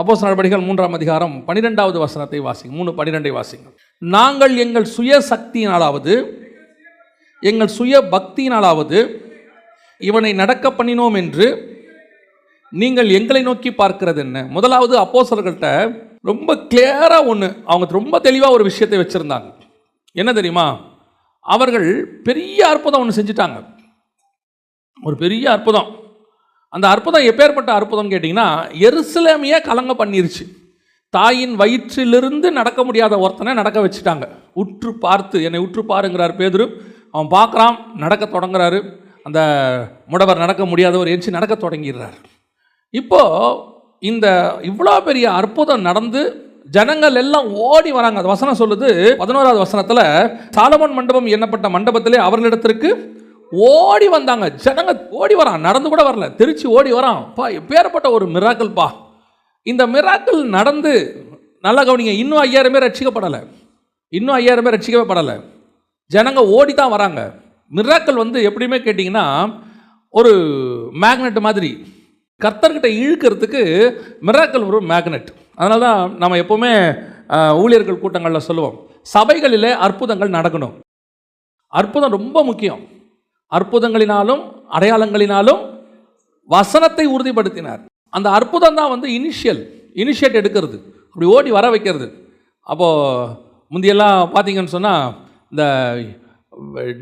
அப்போஸ் நடவடிக்கைகள் மூன்றாம் அதிகாரம் பன்னிரெண்டாவது வசனத்தை வாசிங்க. மூணு பன்னிரெண்டை வாசிங்க. நாங்கள் எங்கள் சுய சக்தியினாலாவது எங்கள் சுய பக்தியினாலாவது இவனை நடக்க பண்ணினோம் என்று நீங்கள் எங்களை நோக்கி பார்க்கிறது என்ன முதலாவது அப்போசர்கள்ட்ட ரொம்ப கிளியராக ஒன்று அவங்க ரொம்ப தெளிவாக ஒரு விஷயத்தை வச்சுருந்தாங்க. என்ன தெரியுமா? அவர்கள் பெரிய அற்புதம் ஒன்று செஞ்சுட்டாங்க. ஒரு பெரிய அற்புதம். அந்த அற்புதம் எப்பேற்பட்ட அற்புதம்னு கேட்டிங்கன்னா எருசலேமையே கலங்க பண்ணிருச்சு. தாயின் வயிற்றிலிருந்து நடக்க முடியாத ஒருத்தனை நடக்க வச்சுட்டாங்க. உற்று பார்த்து என்னை உற்று பாருங்கிறார் பேதுரு. அவன் பார்க்குறான் நடக்க தொடங்குறாரு. அந்த முடவர் நடக்க முடியாதவர் எரிச்சு நடக்க தொடங்கிடுறார். இப்போது இந்த இவ்வளோ பெரிய அற்புதம் நடந்து ஜனங்கள் எல்லாம் ஓடி வராங்க. அது வசனம் சொல்லுது பதினோராவது வசனத்தில் சாலமன் மண்டபம் எண்ணப்பட்ட மண்டபத்திலே அவர்களிடத்திற்கு ஓடி வந்தாங்க. ஜனங்க ஓடி வரான். நடந்து கூட வரல. திருச்சி ஓடி வரான். பா பேரப்பட்ட ஒரு மிராக்கிள் பா. இந்த மிராக்கள் நடந்து நல்லா கவனிங்க இன்னும் ஐயாயிரம் பேர் ரட்சிக்கப்படலை. இன்னும் ஐயாயிரம் பேர் ரட்சிக்கவே படலை ஜனங்க ஓடி தான் வராங்க. மிராக்கள் வந்து எப்படியுமே கேட்டிங்கன்னா ஒரு மேக்னெட் மாதிரி. கர்த்தர்கிட்ட இழுக்கிறதுக்கு மிராக்கள் ஒரு மேக்னெட் அதனால தான் நம்ம எப்போவுமே ஊழியர்கள் கூட்டங்களில் சொல்லுவோம். சபைகளிலே அற்புதங்கள் நடக்கணும். அற்புதம் ரொம்ப முக்கியம். அற்புதங்களினாலும் அடையாளங்களினாலும் வசனத்தை உறுதிப்படுத்தினார். அந்த அற்புதம் தான் வந்து இனிஷியல் இனிஷியேட் எடுக்கிறது. அப்படி ஓடி வர வைக்கிறது. அப்போது முந்தியெல்லாம் பார்த்தீங்கன்னு சொன்னால் இந்த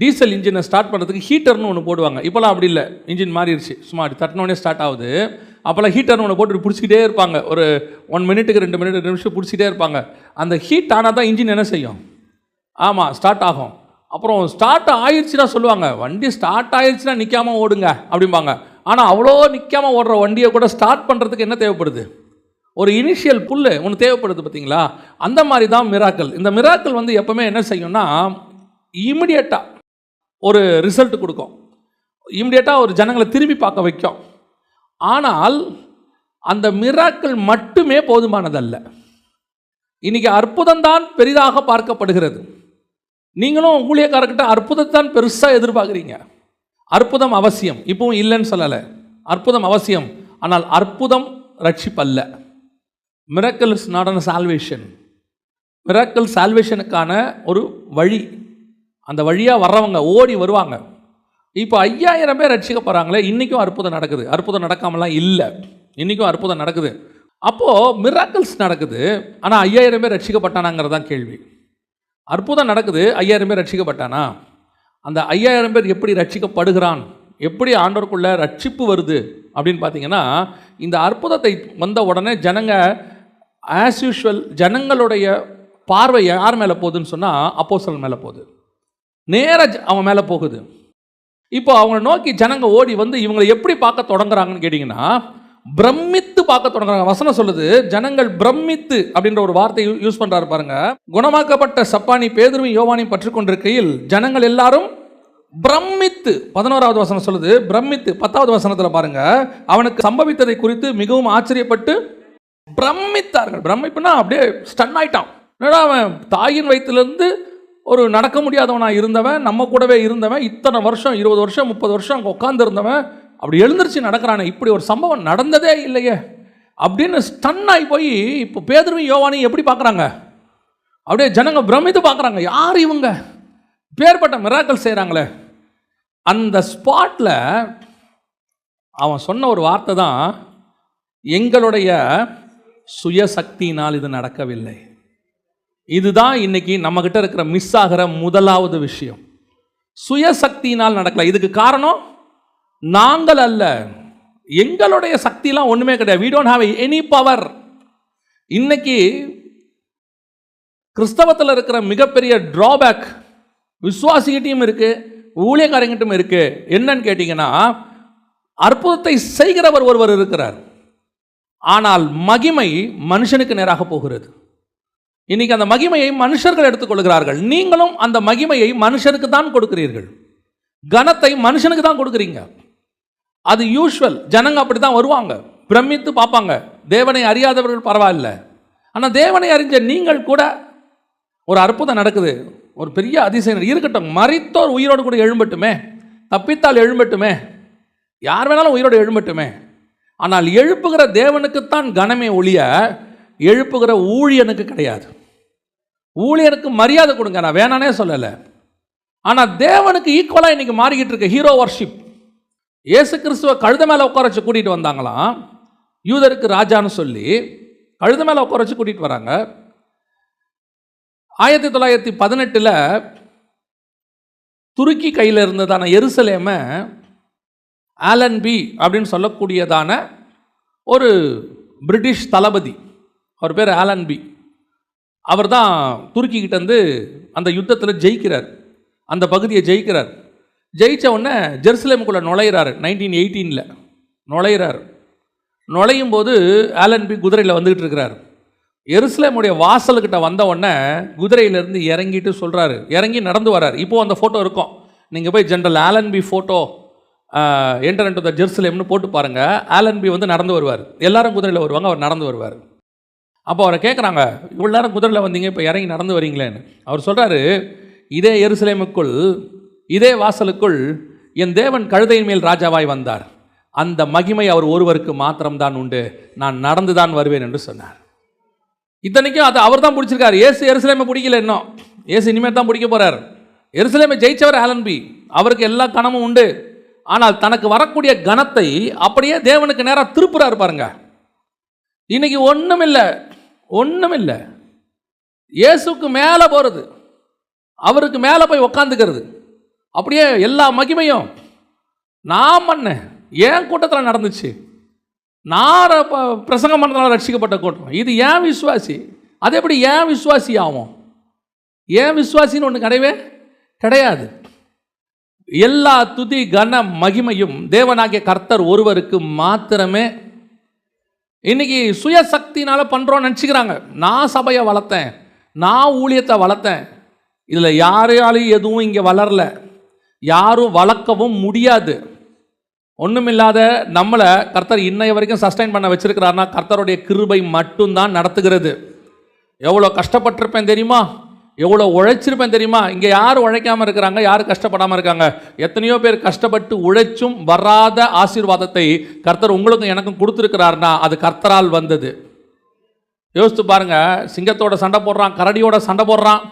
டீசல் இன்ஜினை ஸ்டார்ட் பண்ணுறதுக்கு ஹீட்டர்னு ஒன்று போடுவாங்க. இப்போலாம் அப்படி இல்லை. இன்ஜின் மாறிடுச்சு. சும்மா அப்படி தட்டினோடனே ஸ்டார்ட் ஆகுது. அப்போல்லாம் ஹீட்டர்னு ஒன்று போட்டு பிடிச்சிக்கிட்டே இருப்பாங்க. ஒரு ஒன் மினிட்டுக்கு ரெண்டு மினிட் ரெண்டு நிமிஷம் பிடிச்சிட்டே இருப்பாங்க. அந்த ஹீட் ஆனால் தான் இன்ஜின் என்ன செய்யும்? ஆமாம் ஸ்டார்ட் ஆகும். அப்புறம் ஸ்டார்ட் ஆயிடுச்சுன்னா சொல்லுவாங்க வண்டி ஸ்டார்ட் ஆயிடுச்சுன்னா நிற்காம ஓடுங்க அப்படிம்பாங்க. ஆனால் அவ்வளோ நிற்காம ஓடுற வண்டியை கூட ஸ்டார்ட் பண்ணுறதுக்கு என்ன தேவைப்படுது? ஒரு இனிஷியல் புல்லு ஒன்று தேவைப்படுது பார்த்தீங்களா? அந்த மாதிரி தான் மிராக்கள் இந்த மிராக்கள் வந்து எப்பவுமே என்ன செய்யும்னா இமிடியட்டாக ஒரு ரிசல்ட் கொடுக்கும். இமிடியட்டாக ஒரு ஜனங்களை திரும்பி பார்க்க வைக்கும். ஆனால் அந்த மிராக்கள் மட்டுமே போதுமானதல்ல. இன்றைக்கி அற்புதம் தான் பெரிதாக பார்க்கப்படுகிறது. நீங்களும் ஊழியக்காரர்கிட்ட அற்புதத்தான் பெருசாக எதிர்பார்க்குறீங்க. அற்புதம் அவசியம். இப்பவும் இல்லைன்னு சொல்லலை. அற்புதம் அவசியம். ஆனால் அற்புதம் ரட்சிப்பல்ல. Miracle is not an salvation miracle சால்வேஷனுக்கான ஒரு வழி. அந்த வழியாக வர்றவங்க ஓடி வருவாங்க. இப்போ ஐயாயிரம் பேர் ரட்சிக்கப்படுறாங்களே இன்றைக்கும் அற்புதம் நடக்குது. அற்புதம் நடக்காமலாம் இல்லை. இன்றைக்கும் அற்புதம் நடக்குது. அப்போது மிராக்கிள்ஸ் நடக்குது. ஆனால் ஐயாயிரம் பேர் ரட்சிக்கப்பட்டானாங்கிறது தான் கேள்வி. அற்புதம் நடக்குது ஐயாயிரம் பேர் ரட்சிக்கப்பட்டானா? அந்த ஐயாயிரம் பேர் எப்படி ரட்சிக்கப்படுகிறான்? எப்படி ஆண்டவருக்குள்ள ரட்சிப்பு வருது? அப்படின்னு பார்த்தீங்கன்னா இந்த அற்புதத்தை வந்த உடனே ஜனங்க ஆஸ் யூஷுவல் ஜனங்களுடைய பார்வை யார் மேலே போகுதுன்னு சொன்னால் அப்போஸ்தலன் மேலே போகுது. நேராக அவன் மேலே போகுது. இப்போ அவங்கள நோக்கி ஜனங்க ஓடி வந்து இவங்களை எப்படி பார்க்க தொடங்குறாங்கன்னு கேட்டிங்கன்னா பிரமித்து பார்க்க தொடங்குறாங்க. வசனம் சொல்லுது ஜனங்கள் பிரமித்து அப்படின்ற ஒரு வார்த்தை யூஸ் பண்றாரு பாருங்க. குணமாக்கப்பட்ட சப்பானி பேதுருவி யோவானையும் பற்றி கொண்டிருக்கையில் ஜனங்கள் எல்லாரும் பிரமித்து பதினோராவது வசனம் சொல்லுது பிரமித்து பத்தாவது வசனத்தில் பாருங்க அவனுக்கு சம்பவித்ததை குறித்து மிகவும் ஆச்சரியப்பட்டு பிரமித்தார்கள். பிரமிப்புனா அப்படியே ஸ்டன் ஆயிட்டான். என்னடா அவன் தாயின் வயிற்றுலேருந்து ஒரு நடக்க முடியாதவனாக இருந்தவன் நம்ம கூடவே இருந்தவன் இத்தனை வருஷம் இருபது வருஷம் முப்பது வருஷம் அங்கே உட்காந்துருந்தவன் அப்படி எழுந்திரிச்சு நடக்கிறானே இப்படி ஒரு சம்பவம் நடந்ததே இல்லையே அப்படின்னு ஸ்டன் ஆகி போய் இப்போ பேதரும் யோவானையும் எப்படி பார்க்குறாங்க? அப்படியே ஜனங்க பிரமித்து பார்க்குறாங்க. யார் இவங்க? பேர்பட்ட மிராக்கள் செய்கிறாங்களே அந்த ஸ்பாட்டில் அவன் சொன்ன ஒரு வார்த்தை தான் எங்களுடைய சுயசக்தியினால் இது நடக்கவில்லை. இதுதான் இன்னைக்கு நம்மக்கிட்ட இருக்கிற மிஸ் ஆகிற முதலாவது விஷயம். சுயசக்தியினால் நடக்கல. இதுக்கு காரணம்? நாங்கள் அல்ல. எங்களுடைய சக்திலாம் ஒன்றுமே கிடையாது. We don't have any power இன்னைக்கு கிறிஸ்தவத்தில் இருக்கிற மிகப்பெரிய ட்ராபேக் விசுவாசிகிட்டையும் இருக்குது ஊழியக்காரங்கிட்டும் இருக்குது என்னன்னு கேட்டிங்கன்னா அற்புதத்தை செய்கிறவர் ஒருவர் இருக்கிறார். ஆனால் மகிமை மனுஷனுக்கு நேராக போகிறது. இன்னைக்கு அந்த மகிமையை மனுஷர்கள் எடுத்துக்கொள்கிறார்கள். நீங்களும் அந்த மகிமையை மனுஷனுக்கு தான் கொடுக்கிறீர்கள். கனத்தை மனுஷனுக்கு தான் கொடுக்குறீங்க. அது யூஷுவல் ஜனங்க அப்படி தான் வருவாங்க. பிரமித்து பார்ப்பாங்க. தேவனை அறியாதவர்கள் பரவாயில்ல. ஆனால் தேவனை அறிஞ்ச நீங்கள் கூட ஒரு அற்புதம் நடக்குது. ஒரு பெரிய அதிசயம். இருக்கட்டும். மறித்தோர் உயிரோடு கூட எழும்பட்டுமே. தப்பித்தால் எழும்பட்டுமே. யார் வேணாலும் உயிரோடு எழும்பட்டுமே. ஆனால் எழுப்புகிற தேவனுக்குத்தான் கனமே ஒழிய எழுப்புகிற ஊழியனுக்கு கிடையாது. ஊழியனுக்கு மரியாதை கொடுங்க. நான் வேணானே சொல்லலை. ஆனால் தேவனுக்கு ஈக்குவலாக இன்னைக்கு மாறிக்கிட்டு இருக்கு. ஹீரோ வர்ஷிப் இயேசு கிறிஸ்துவ கழுத மேலே உட்கார வச்சு கூட்டிகிட்டு வந்தாங்களாம் யூதருக்கு ராஜான்னு சொல்லி கழுத மேலே உட்கார வச்சு கூட்டிகிட்டு வராங்க. ஆயிரத்தி தொள்ளாயிரத்தி பதினெட்டில் துருக்கி கையில் இருந்ததான எருசலேமை ஆலன் பி அப்படின்னு சொல்லக்கூடியதான ஒரு பிரிட்டிஷ் தளபதி. அவர் பேர் ஆலன் பி. அவர் தான் துருக்கிக்கிட்டேருந்து அந்த யுத்தத்தில் ஜெயிக்கிறார். அந்த பகுதியை ஜெயிக்கிறார். ஜெயிச்ச உடனே ஜெருசலேமுக்குள்ளே நுழையிறாரு. நைன்டீன் எயிட்டீனில் நுழையிறாரு. நுழையும் போது ஆலன் பி குதிரையில் வந்துக்கிட்டு இருக்கிறார். எருசலேமுடைய வாசல்கிட்ட வந்த உடனே குதிரையிலேருந்து இறங்கிட்டு சொல்கிறாரு இறங்கி நடந்து வர்றார். இப்போது அந்த ஃபோட்டோ இருக்கும். நீங்கள் போய் general Allan B photo enter the ஜெருசலேம்னு போட்டு பாருங்கள் ஆலன் பி வந்து நடந்து வருவார். எல்லாரும் குதிரையில் வருவாங்க. அவர் நடந்து வருவார். அப்போ அவரை கேட்குறாங்க இவ்வளோ நேரம் குதிரையில் வந்தீங்க. இப்போ இறங்கி நடந்து வரீங்களேன்னு. அவர் சொல்கிறாரு இதே எருசலேமுக்குள் இதே வாசலுக்குள் என் தேவன் கழுதையின் மேல் ராஜாவாய் வந்தார். அந்த மகிமை அவர் ஒருவருக்கு மாத்திரம்தான் உண்டு. நான் நடந்து தான் வருவேன் என்று சொன்னார். இத்தனைக்கும் அது அவர் தான் பிடிச்சிருக்கார். ஏசு எருசலேமை பிடிக்கல இன்னும். ஏசு இனிமேல் தான் பிடிக்க போறார். எருசலேமை ஜெயிச்சவர் ஆலன்பி அவருக்கு எல்லா கணமும் உண்டு. ஆனால் தனக்கு வரக்கூடிய கணத்தை அப்படியே தேவனுக்கு நேராக திருப்புறாரு பாருங்க. இன்னைக்கு ஒன்றும் இல்லை ஒன்றும் இல்லை இயேசுக்கு மேலே போகிறது அவருக்கு மேலே போய் உக்காந்துக்கிறது. அப்படியே எல்லா மகிமையும் நான் பண்ணேன். என் கூட்டத்தில் நடந்துச்சு. நான் ப- பிரசங்கம் பண்ணதுனால ரட்சிக்கப்பட்ட கூட்டம். இது ஏன் விசுவாசி. அது எப்படி ஏன் விசுவாசி ஆகும்? ஏன் விசுவாசின்னு ஒன்று கிடையவே கிடையாது. எல்லா துதி கன மகிமையும் தேவனாகிய கர்த்தர் ஒருவருக்கு மாத்திரமே இன்னைக்கு சுயசக்தினால பண்ணுறோன்னு நினச்சிக்கிறாங்க. நான் சபையை வளர்த்தேன். நான் ஊழியத்தை வளர்த்தேன். இதில் யாரையாலையும் எதுவும் இங்கே வளரல. யாரும் வளர்க்கவும் முடியாது. ஒன்றுமில்லாத நம்மளை கர்த்தர் இன்னைய வரைக்கும் சஸ்டைன் பண்ண வச்சிருக்கிறாருன்னா கர்த்தருடைய கிருபை மட்டும்தான் நடத்துகிறது. எவ்வளோ கஷ்டப்பட்டிருப்பேன் தெரியுமா? எவ்வளோ உழைச்சிருப்பேன் தெரியுமா? இங்கே யார் உழைக்காமல் இருக்கிறாங்க யார் கஷ்டப்படாமல் இருக்காங்க. எத்தனையோ பேர் கஷ்டப்பட்டு உழைச்சும் வராத ஆசீர்வாதத்தை கர்த்தர் உங்களுக்கும் எனக்கும் கொடுத்துருக்கிறாருன்னா அது கர்த்தரால் வந்தது. யோசித்து பாருங்க சிங்கத்தோட சண்டை போடுறான் கரடியோட சண்டை போடுறான்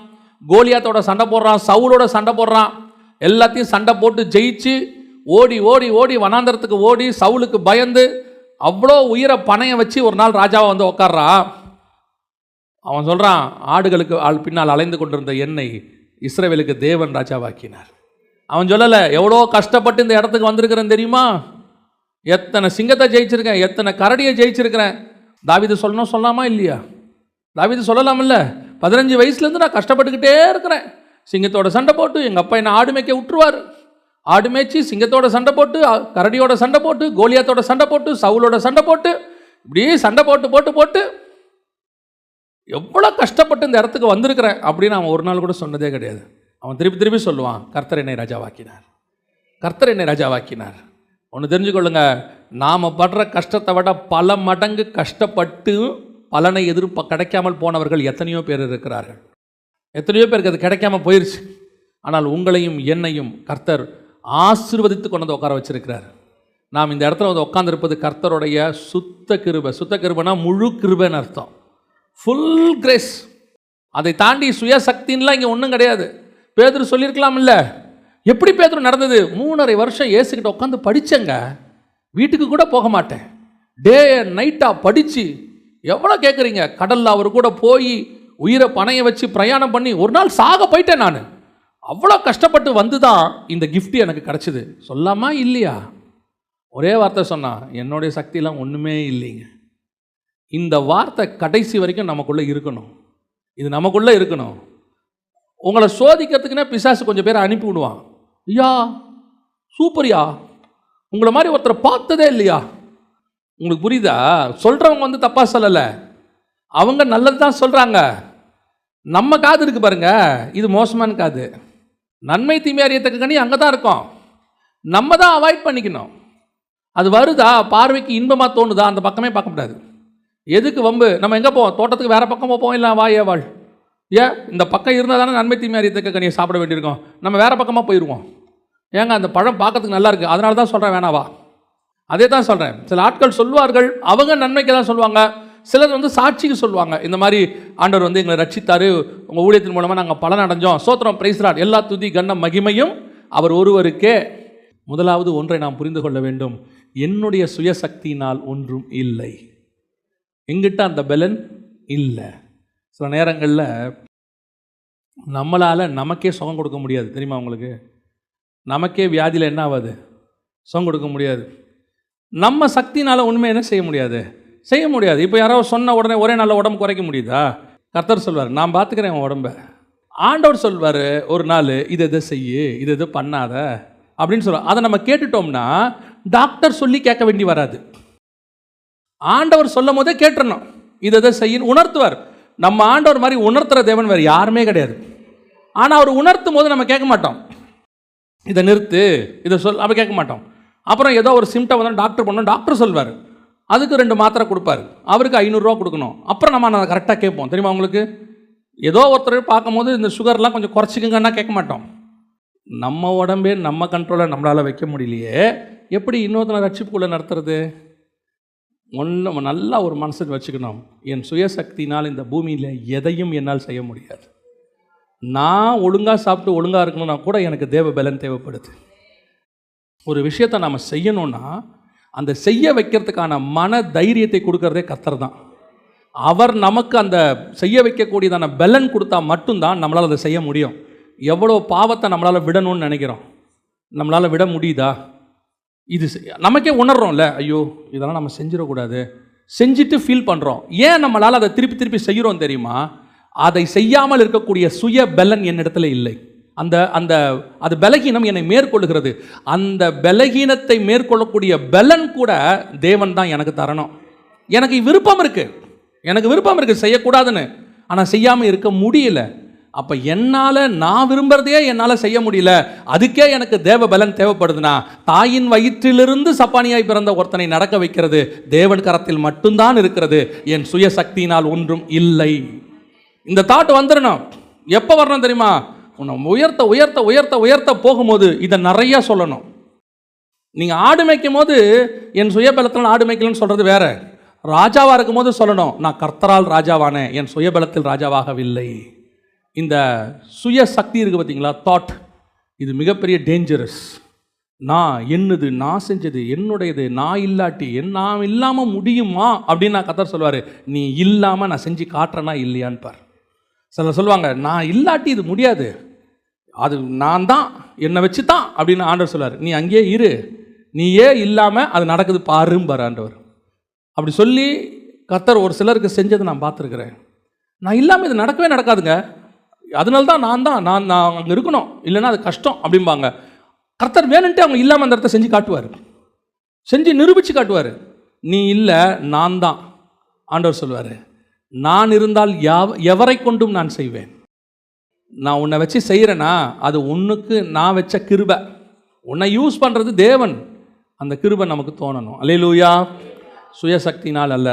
கோலியாத்தோட சண்டை போடுறான் சவுலோட சண்டை போடுறான். எல்லாத்தையும் சண்டை போட்டு ஜெயிச்சு ஓடி ஓடி ஓடி வனாந்தரத்துக்கு ஓடி சவுலுக்கு பயந்து அவ்வளோ உயிரை பணையை வச்சு ஒரு நாள் ராஜாவை வந்து உட்கார்றான் அவன் சொல்கிறான் ஆடுகளுக்கு ஆள் பின்னால் அலைந்து கொண்டிருந்த என்னை இஸ்ரேவேலுக்கு தேவன் ராஜாவாக்கினார். அவன் சொல்லலை எவ்வளோ கஷ்டப்பட்டு இந்த இடத்துக்கு வந்திருக்கிறேன் தெரியுமா? எத்தனை சிங்கத்தை ஜெயிச்சிருக்கேன் எத்தனை கரடியை ஜெயிச்சிருக்கிறேன். தாவிது சொல்லணும் சொல்லாமா இல்லையா? தாவீது சொல்லலாமில்ல பதினஞ்சு வயசுலேருந்து நான் கஷ்டப்பட்டுக்கிட்டே இருக்கிறேன். சிங்கத்தோட சண்டை போட்டு எங்கள் அப்பா என்ன ஆடு மேய்க்க விட்டுருவார். ஆடு மேய்ச்சி சிங்கத்தோட சண்டை போட்டு கரடியோட சண்டை போட்டு கோலியாத்தோட சண்டை போட்டு சவுலோட சண்டை போட்டு இப்படியே சண்டை போட்டு போட்டு போட்டு எவ்வளோ கஷ்டப்பட்டு இந்த இடத்துக்கு வந்திருக்கிறேன் அப்படின்னு அவன் ஒரு நாள் கூட சொன்னதே கிடையாது. அவன் திருப்பி திருப்பி சொல்லுவான் கர்த்தர் என்னை ராஜாவாக்கினார். கர்த்தர் என்னை ராஜாவாக்கினார். ஒன்று தெரிஞ்சுக்கொள்ளுங்க நாம் படுற கஷ்டத்தை விட பல மடங்கு கஷ்டப்பட்டு பலனை எதிர்ப்பு கிடைக்காமல் போனவர்கள் எத்தனையோ பேர் இருக்கிறார்கள். எத்தனையோ பேருக்கு அது கிடைக்காம போயிடுச்சு ஆனால் உங்களையும் என்னையும் கர்த்தர் ஆசீர்வதித்து கொண்டு வந்து உட்கார வச்சிருக்கிறார். நாம் இந்த இடத்துல வந்து உட்காந்துருப்பது கர்த்தருடைய சுத்த கிருபை. சுத்த கிருபைனா முழு கிருபைன்னு அர்த்தம். ஃபுல் கிரேஸ் அதை தாண்டி சுயசக்தின்லாம் இங்கே ஒன்றும் கிடையாது. பேதுரு சொல்லியிருக்கலாம்ல. எப்படி பேதர் நடந்தது? மூணரை வருஷம் ஏசுக்கிட்ட உட்காந்து படித்தேங்க வீட்டுக்கு கூட போக மாட்டேன். டே நைட்டாக படித்து எவ்வளோ கேட்குறீங்க கடலில் அவர் கூட போய் உயிரை பணைய வச்சு பிரயாணம் பண்ணி ஒரு நாள் சாக போயிட்டேன் நான். அவ்வளோ கஷ்டப்பட்டு வந்து தான் இந்த கிஃப்ட் எனக்கு கிடச்சிது. சொல்லாமா? இல்லையா? ஒரே வார்த்தை சொன்னான் என்னுடைய சக்தியெலாம் ஒன்றுமே இல்லைங்க. இந்த வார்த்தை கடைசி வரைக்கும் நமக்குள்ளே இருக்கணும். இது நமக்குள்ளே இருக்கணும். உங்களை சோதிக்கிறதுக்குன்னே பிசாசு கொஞ்சம் பேரை அனுப்பி விடுவான். ஐயா சூப்பர்யா. உங்களை மாதிரி ஒருத்தரை பார்த்ததே இல்லையா? உங்களுக்கு புரியுதா? சொல்கிறவங்க வந்து தப்பாக சொல்லலை. அவங்க நல்லது தான் சொல்கிறாங்க நம்ம காது இருக்கு பாருங்க. இது மோசமான காது. நன்மை தீமை அறியத்தக்க கனி அங்கே தான் இருக்கோம். நம்ம தான் அவாய்ட் பண்ணிக்கணும். அது வருதா? பார்வைக்கு இன்பமாக தோணுதா? அந்த பக்கமே பார்க்க முடியாது. எதுக்கு வம்பு? நம்ம எங்கே போவோம்? தோட்டத்துக்கு வேறு பக்கம் போவோம்? இல்லை வா ஏ வாழ். ஏன்? இந்த பக்கம் இருந்தால் தானே நன்மை தீமை அறியத்தக்க கனியை சாப்பிட வேண்டியிருக்கோம். நம்ம வேறு பக்கமாக போயிடுவோம் ஏங்க அந்த பழம் பார்க்கறதுக்கு நல்லா இருக்குது அதனால தான் சொல்கிறேன் வேணாவா? அதே தான் சொல்கிறேன் சில ஆட்கள் சொல்வார்கள் அவங்க நன்மைக்கு தான் சொல்லுவாங்க சிலர் வந்து சாட்சிக்கு சொல்லுவாங்க. இந்த மாதிரி ஆண்டவர் வந்து எங்களை ரட்சித்தாரு. உங்கள் ஊழியத்தின் மூலமாக நாங்கள் பலன் அடைஞ்சோம் சோத்திரம் பிரைஸ்ராட் எல்லா துதி கண்ண மகிமையும் அவர் ஒருவருக்கே. முதலாவது ஒன்றை நாம் புரிந்து கொள்ள வேண்டும். என்னுடைய சுயசக்தியினால் ஒன்றும் இல்லை. எங்கிட்ட அந்த பலன் இல்லை. சில நேரங்களில் நம்மளால் நமக்கே சுகம் கொடுக்க முடியாது. தெரியுமா உங்களுக்கு? நமக்கே வியாதியில் என்ன ஆகாது சுகம் கொடுக்க முடியாது. நம்ம சக்தினால் உண்மை என்ன செய்ய முடியாது? செய்ய முடியாது. இப்போ யாராவது சொன்ன உடனே ஒரே நாளில் உடம்பு குறைக்க முடியுதா? கர்த்தர் சொல்வார் நான் பார்த்துக்கிறேன் உன் உடம்ப. ஆண்டவர் சொல்வார் ஒரு நாள் இது இதை செய்யு இது எது பண்ணாத. அப்படின்னு சொல்லுவார் அதை நம்ம கேட்டுட்டோம்னா டாக்டர் சொல்லி கேட்க வேண்டி வராது. ஆண்டவர் சொல்லும் போதே கேட்டுறணும். இது எதை செய்யணும் உணர்த்துவார். நம்ம ஆண்டவர் மாதிரி உணர்த்துற தேவன் வேறு யாருமே கிடையாது. ஆனால் அவர் உணர்த்தும் போது நம்ம கேட்க மாட்டோம். இதை நிறுத்து இதை சொல் அப்போ கேட்க மாட்டோம். அப்புறம் ஏதோ ஒரு சிம்டம் வந்தால் டாக்டர் பண்ணோம் டாக்டர் சொல்வார். அதுக்கு ரெண்டு மாத்திரை கொடுப்பாரு. அவருக்கு ஐநூறுரூவா கொடுக்கணும். அப்புறம் நம்ம நான் கரெக்டாக கேட்போம். தெரியுமா உங்களுக்கு? ஏதோ ஒருத்தர் பார்க்கும்போது இந்த சுகர்லாம் கொஞ்சம் குறைச்சிக்கங்கன்னா கேட்க மாட்டோம். நம்ம உடம்பே நம்ம கண்ட்ரோலை நம்மளால் வைக்க முடியலையே. எப்படி இன்னொருத்தனை ரட்சிப்புக்குள்ளே நடத்துறது? ஒன்று நல்லா ஒரு மனசுக்கு வச்சுக்கணும். என் சுயசக்தினால் இந்த பூமியில் எதையும் என்னால் செய்ய முடியாது. நான் ஒழுங்காக சாப்பிட்டு ஒழுங்காக இருக்கணும்னா கூட எனக்கு தேவ பலன் தேவைப்படுது. ஒரு விஷயத்தை நம்ம செய்யணும்னா அந்த செய்ய வைக்கிறதுக்கான மன தைரியத்தை கொடுக்கறதே கத்தர் தான். அவர் நமக்கு அந்த செய்ய வைக்கக்கூடியதான பலன் கொடுத்தா மட்டும்தான் நம்மளால் அதை செய்ய முடியும். எவ்வளோ பாவத்தை நம்மளால் விடணும்னு நினைக்கிறோம். நம்மளால் விட முடியுதா? இது செய்- நமக்கே உணர்றோம்ல ஐயோ இதெல்லாம் நம்ம செஞ்சிடக்கூடாது. செஞ்சுட்டு ஃபீல் பண்ணுறோம் ஏன் நம்மளால் அதை திருப்பி திருப்பி செய்கிறோம் தெரியுமா? அதை செய்யாமல் இருக்கக்கூடிய சுய பலன் என்னிடத்துல இல்லை. அந்த அந்த அது பலகீனம் என்னை மேற்கொள்ளுகிறது. அந்த பலகீனத்தை மேற்கொள்ளக்கூடிய பலன் கூட தேவன் தான் எனக்கு தரணும். எனக்கு விருப்பம் இருக்குது எனக்கு விருப்பம் இருக்குது செய்யக்கூடாதுன்னு. ஆனால் செய்யாமல் இருக்க முடியல. அப்போ என்னால் நான் விரும்புறதையே என்னால் செய்ய முடியல. அதுக்கே எனக்கு தேவ பலன் தேவைப்படுதுன்னா தாயின் வயிற்றிலிருந்து சப்பானியாய் பிறந்த ஒருத்தனை நடக்க வைக்கிறது தேவன் கரத்தில் மட்டும்தான் இருக்கிறது. என் சுய சக்தியினால் ஒன்றும் இல்லை. இந்த தாட் வந்துடணும் எப்போ வரணும் தெரியுமா? உன்னை உயர்த்த உயர்த்த உயர்த்த உயர்த்த போகும்போது இதை நிறைய சொல்லணும். நீங்கள் ஆடு மேய்க்கும் போது என் சுயபலத்தில் ஆடு மேய்க்கலன்னு சொல்கிறது வேற. ராஜாவாக இருக்கும்போது சொல்லணும் நான் கர்த்தரால் ராஜாவானேன் என் சுயபலத்தில் ராஜாவாகவில்லை. இந்த சுய சக்தி இருக்குது பார்த்தீங்களா? தாட் இது மிகப்பெரிய டேஞ்சரஸ் நான் என்னது? நான் செஞ்சது? என்னுடையது? நான் இல்லாட்டி என் நான் இல்லாமல் முடியுமா? அப்படின்னு நான் கத்தர் சொல்லுவார் நீ இல்லாமல் நான் செஞ்சு காட்டுறேனா இல்லையான்னு பார் சில சொல்லுவாங்க நான் இல்லாட்டி இது முடியாது. அது நான் தான் என்னை வச்சு தான் அப்படின்னு ஆண்டவர் சொல்லுவார் நீ அங்கேயே இரு. நீயே இல்லாமல் அது நடக்குது பாரும்பார் ஆண்டவர். அப்படி சொல்லி கத்தர் ஒரு சிலருக்கு செஞ்சதை நான் பார்த்துருக்குறேன். நான் இல்லாமல் இது நடக்கவே நடக்காதுங்க. அதனால தான் நான் தான் நான் நான் அங்கே இருக்கணும். இல்லைன்னா அது கஷ்டம் அப்படிம்பாங்க. கர்த்தர் வேணுன்ட்டு அவங்க இல்லாமல் அந்த இடத்த செஞ்சு காட்டுவார். செஞ்சு நிரூபித்து காட்டுவார். நீ இல்லை நான் தான் ஆண்டவர் சொல்லுவார் நான் இருந்தால் யாவ எவரை கொண்டும் நான் செய்வேன்? நான் உன்னை வச்சு செய்கிறேன்னா அது உன்னுக்கு நான் வச்ச கிருபை. உன்னை யூஸ் பண்ணுறது தேவன். அந்த கிருபை நமக்கு தோணணும். அலையிலூயா சுயசக்தினால் அல்ல.